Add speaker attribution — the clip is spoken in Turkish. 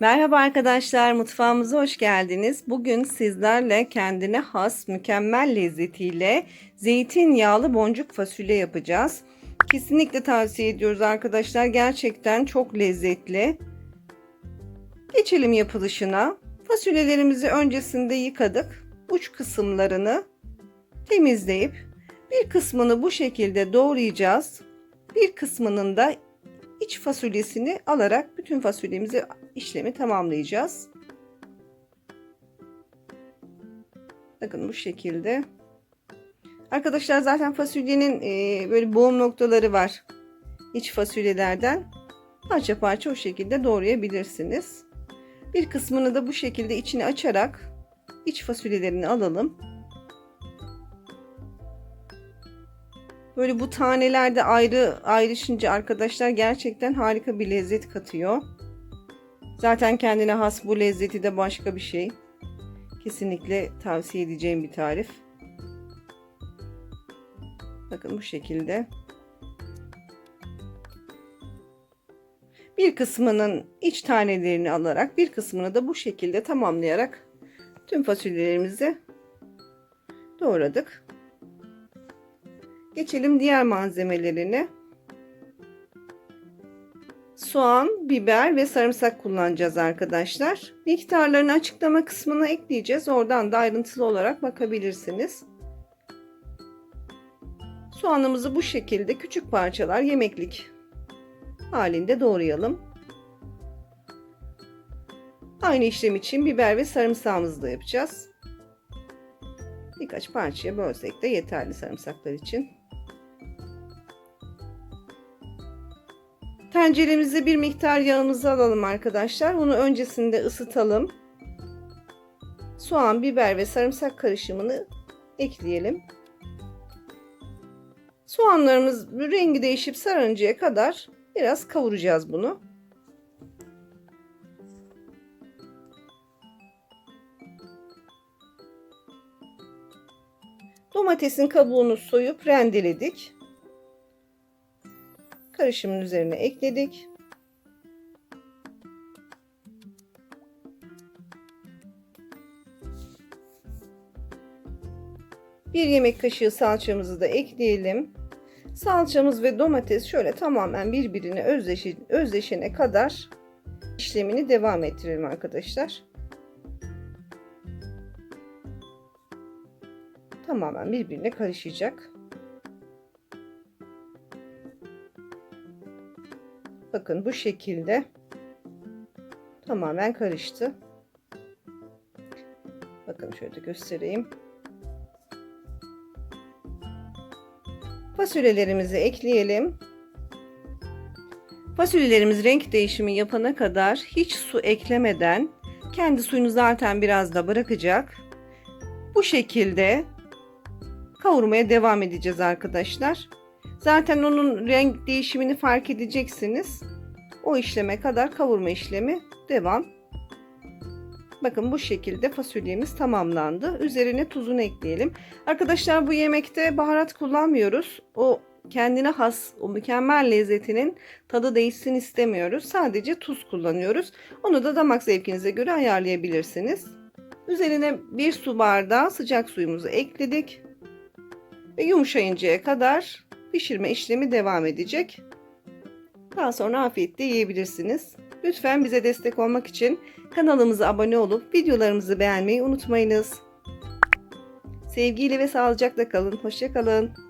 Speaker 1: Merhaba arkadaşlar, mutfağımıza hoş geldiniz. Bugün sizlerle kendine has mükemmel lezzetiyle zeytinyağlı boncuk fasulye yapacağız. Kesinlikle tavsiye ediyoruz arkadaşlar. Gerçekten çok lezzetli. Geçelim yapılışına. Fasulyelerimizi öncesinde yıkadık. Uç kısımlarını temizleyip bir kısmını bu şekilde doğrayacağız. Bir kısmının da iç fasulyesini alarak bütün fasulyemizi işlemi tamamlayacağız. Bakın bu şekilde. Arkadaşlar zaten fasulyenin e, böyle boğum noktaları var. İç fasulyelerden parça parça o şekilde doğrayabilirsiniz. Bir kısmını da bu şekilde içini açarak iç fasulyelerini alalım. Böyle bu tanelerde ayrı ayrışınca arkadaşlar gerçekten harika bir lezzet katıyor. Zaten kendine has bu lezzeti de başka bir şey. Kesinlikle tavsiye edeceğim bir tarif. Bakın bu şekilde. Bir kısmının iç tanelerini alarak bir kısmını da bu şekilde tamamlayarak tüm fasulyelerimizi doğradık. Geçelim diğer malzemelerine. Soğan, biber ve sarımsak kullanacağız arkadaşlar. Miktarlarını açıklama kısmına ekleyeceğiz. Oradan da ayrıntılı olarak bakabilirsiniz. Soğanımızı bu şekilde küçük parçalar yemeklik halinde doğrayalım. Aynı işlem için biber ve sarımsağımızı da yapacağız. Birkaç parçaya bölsek de yeterli sarımsaklar için. Tenceremize bir miktar yağımızı alalım arkadaşlar. Bunu öncesinde ısıtalım. Soğan, biber ve sarımsak karışımını ekleyelim. Soğanlarımız rengi değişip sarıncaya kadar biraz kavuracağız bunu. Domatesin kabuğunu soyup rendeledik. Karışımın üzerine ekledik. Bir yemek kaşığı salçamızı da ekleyelim. Salçamız ve domates şöyle tamamen birbirine özdeşi, kadar işlemini devam ettirelim arkadaşlar. Tamamen birbirine karışacak. Bakın bu şekilde tamamen karıştı. Bakın şöyle göstereyim. Fasulyelerimizi ekleyelim. Fasulyelerimiz renk değişimi yapana kadar hiç su eklemeden kendi suyunu zaten biraz da bırakacak. Bu şekilde kavurmaya devam edeceğiz arkadaşlar. Zaten onun renk değişimini fark edeceksiniz. O işleme kadar kavurma işlemi devam. Bakın bu şekilde fasulyemiz tamamlandı. Üzerine tuzunu ekleyelim. Arkadaşlar bu yemekte baharat kullanmıyoruz. O kendine has, o mükemmel lezzetinin tadı değişsin istemiyoruz. Sadece tuz kullanıyoruz. Onu da damak zevkinize göre ayarlayabilirsiniz. Üzerine bir su bardağı sıcak suyumuzu ekledik. Ve yumuşayıncaya kadar pişirme işlemi devam edecek. Daha sonra afiyetle yiyebilirsiniz. Lütfen bize destek olmak için kanalımıza abone olup videolarımızı beğenmeyi unutmayınız. Sevgiyle ve sağlıcakla kalın. Hoşçakalın.